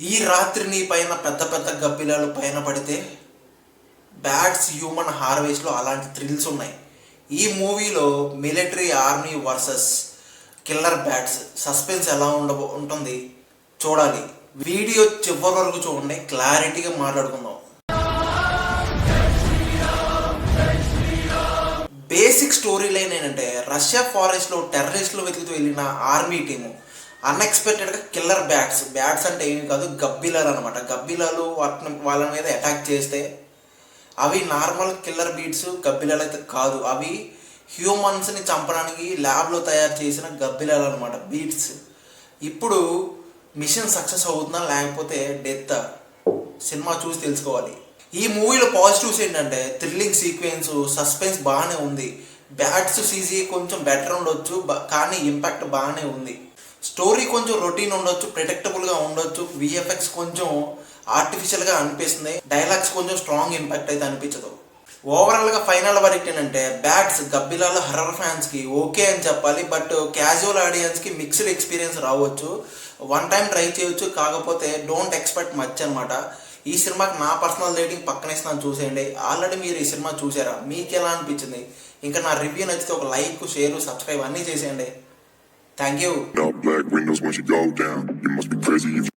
ఈ రాత్రి నీ పైన పెద్ద పెద్ద గబ్బిలాలు పైన పడితే బ్యాట్స్ హ్యూమన్ హార్వెస్ట్లో అలాంటి థ్రిల్స్ ఉన్నాయి. ఈ మూవీలో military army versus killer bats suspense ఎలా ఉండ ఉంటుంది చూడాలి. వీడియో చివరి వరకు చూడండి క్లారిటీగా మాట్లాడుకుందాం. బేసిక్ స్టోరీ లైన్ ఏంటంటే రష్యా ఫారెస్ట్లో టెర్రరిస్టులు వెతుకుతూ వెళ్ళిన ఆర్మీ టీము అన్ఎక్స్పెక్టెడ్గా కిల్లర్ బ్యాట్స్ బ్యాట్స్ అంటే ఏమి కాదు గబ్బిలాలు అనమాట గబ్బిలాలు వాటిని వాళ్ళ మీద అటాక్ చేస్తే అవి నార్మల్ కిల్లర్ బీట్స్ గబ్బిలాలు అయితే కాదు. అవి హ్యూమన్స్ని చంపడానికి ల్యాబ్లో తయారు చేసిన గబ్బిలాలు అనమాట బీట్స్ ఇప్పుడు మిషన్ సక్సెస్ అవుతుందా లేకపోతే డెత్ సినిమా చూసి తెలుసుకోవాలి. ఈ మూవీలో పాజిటివ్స్ ఏంటంటే థ్రిల్లింగ్ సీక్వెన్స్ సస్పెన్స్ బాగానే ఉంది. బ్యాట్స్ సీజీ కొంచెం బెటర్ ఉండొచ్చు బ- కానీ ఇంపాక్ట్ బాగానే ఉంది. స్టోరీ కొంచెం రొటీన్ ఉండొచ్చు ప్రిడిక్టబుల్గా ఉండొచ్చు. విఎఫ్ఎక్స్ కొంచెం ఆర్టిఫిషియల్గా అనిపిస్తుంది. డైలాగ్స్ కొంచెం స్ట్రాంగ్ ఇంపాక్ట్ అయితే అనిపించదు. ఓవరాల్గా ఫైనల్ వరకు ఏంటంటే బ్యాట్స్ గబ్బిలాల హర్రర్ ఫ్యాన్స్కి ఓకే అని చెప్పాలి. బట్ క్యాజువల్ ఆడియన్స్కి మిక్స్డ్ ఎక్స్పీరియన్స్ రావచ్చు. వన్ టైం ట్రై చేయొచ్చు. కాకపోతే డోంట్ ఎక్స్పెక్ట్ మచ్ అనమాట ఈ సినిమాకి నా పర్సనల్ రేటింగ్ పక్కనే ఇస్తాను చూసేయండి. ఆల్రెడీ మీరు ఈ సినిమా చూసారా? మీకు ఎలా అనిపించింది? ఇంకా నా రివ్యూ నచ్చితే ఒక లైక్ షేర్ సబ్స్క్రైబ్ అన్నీ చేసేయండి. Thank you. Dark black windows once you go down. You must be crazy if you.